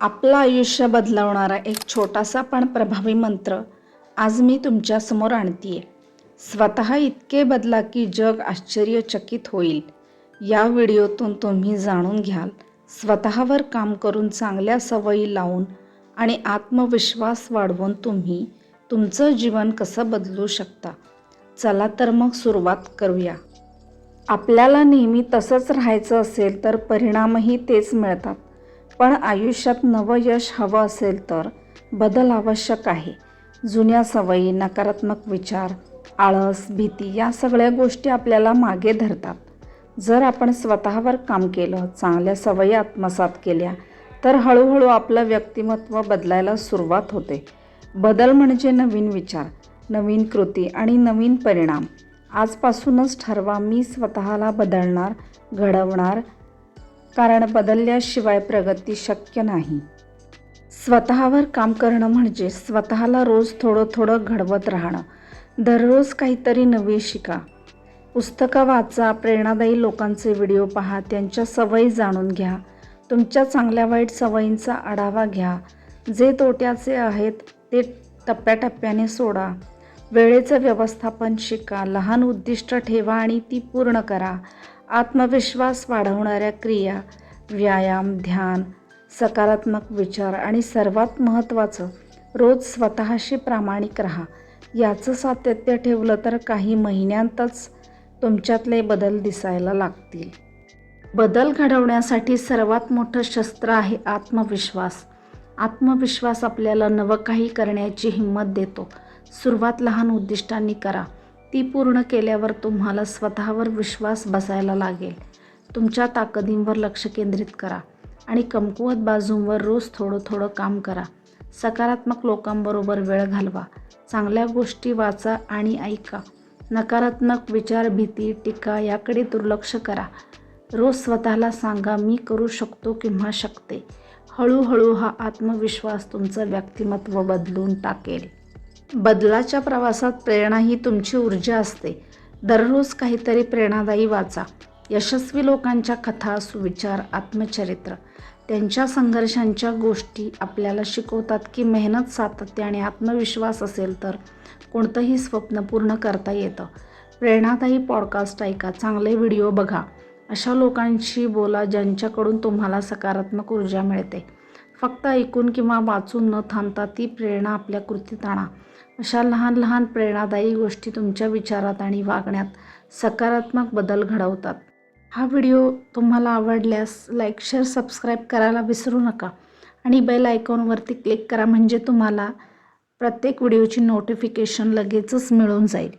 आपलं आयुष्य बदलवणारा एक छोटासा पण प्रभावी मंत्र आज मी तुमच्यासमोर आणतीये. स्वतः इतके बदला की जग आश्चर्यचकित होईल. या व्हिडिओतून तुम्ही जाणून घ्याल स्वतःवर काम करून चांगल्या सवयी लावून आणि आत्मविश्वास वाढवून तुम्ही तुमचं जीवन कसं बदलू शकता? चला तर मग सुरुवात करूया. आपल्याला नेहमी तसंच राहायचं असेल तर परिणामही तेच मिळतात. पण आयुष्यात नवं यश हवं असेल तर बदल आवश्यक आहे. जुन्या सवयी नकारात्मक विचार आळस भीती या सगळ्या गोष्टी आपल्याला मागे धरतात. जर आपण स्वतःवर काम केलं चांगल्या सवयी आत्मसात केल्या तर हळूहळू आपलं व्यक्तिमत्व बदलायला सुरुवात होते. बदल म्हणजे नवीन विचार नवीन कृती आणि नवीन परिणाम. आजपासूनच ठरवा मी स्वतःला बदलणार घडवणार कारण बदलल्याशिवाय प्रगती शक्य नाही. स्वतःवर काम करणं म्हणजे स्वतःला रोज थोडं थोडं घडवत राहणं. दररोज काहीतरी नवी शिका. पुस्तकं वाचा प्रेरणादायी लोकांचे व्हिडिओ पहा त्यांच्या सवयी जाणून घ्या. तुमच्या चांगल्या वाईट सवयींचा आढावा घ्या. जे तोट्याचे आहेत ते टप्प्याटप्प्याने सोडा. वेळेचं व्यवस्थापन शिका लहान उद्दिष्ट ठेवा आणि ती पूर्ण करा. आत्मविश्वास वाढवणाऱ्या क्रिया व्यायाम ध्यान सकारात्मक विचार आणि सर्वात महत्त्वाचं रोज स्वतःशी प्रामाणिक राहा. याचं सातत्य ठेवलं तर काही महिन्यांतच तुमच्यातले बदल दिसायला लागतील. बदल घडवण्यासाठी सर्वात मोठं शस्त्र आहे आत्मविश्वास. आत्मविश्वास आपल्याला नवं काही करण्याची हिंमत देतो. सुरुवात लहान उद्दिष्टांनी करा. ती पूर्ण केल्यावर तुम्हाला स्वतःवर विश्वास बसायला लागेल. तुमच्या ताकदींवर लक्ष केंद्रित करा आणि कमकुवत बाजूंवर रोज थोडं थोडं काम करा. सकारात्मक लोकांबरोबर वेळ घालवा. चांगल्या गोष्टी वाचा आणि ऐका. नकारात्मक विचार भीती टीका याकडे दुर्लक्ष करा. रोज स्वतःला सांगा मी करू शकतो किंवा शकते. हळूहळू हा आत्मविश्वास तुमचं व्यक्तिमत्व बदलून टाकेल. बदलाच्या प्रवासात प्रेरणा ही तुमची ऊर्जा असते. दररोज काहीतरी प्रेरणादायी वाचा. यशस्वी लोकांच्या कथा सुविचार आत्मचरित्र त्यांच्या संघर्षांच्या गोष्टी आपल्याला शिकवतात की मेहनत सातत्य आणि आत्मविश्वास असेल तर कोणतंही स्वप्न पूर्ण करता येतं. प्रेरणादायी पॉडकास्ट ऐका चांगले व्हिडिओ बघा. अशा लोकांशी बोला ज्यांच्याकडून तुम्हाला सकारात्मक ऊर्जा मिळते. फक्त ऐकून किंवा वाचून न थांबता ती प्रेरणा आपल्या कृतीत आणा. अशा लहान लहान प्रेरणादायी गोष्टी तुमच्या विचारात आणि वागण्यात सकारात्मक बदल घडवतात. हा व्हिडिओ तुम्हाला आवडल्यास लाईक शेअर सबस्क्राईब करायला विसरू नका आणि बेल आयकॉनवरती क्लिक करा म्हणजे तुम्हाला प्रत्येक व्हिडिओची नोटिफिकेशन लगेचच मिळून जाईल.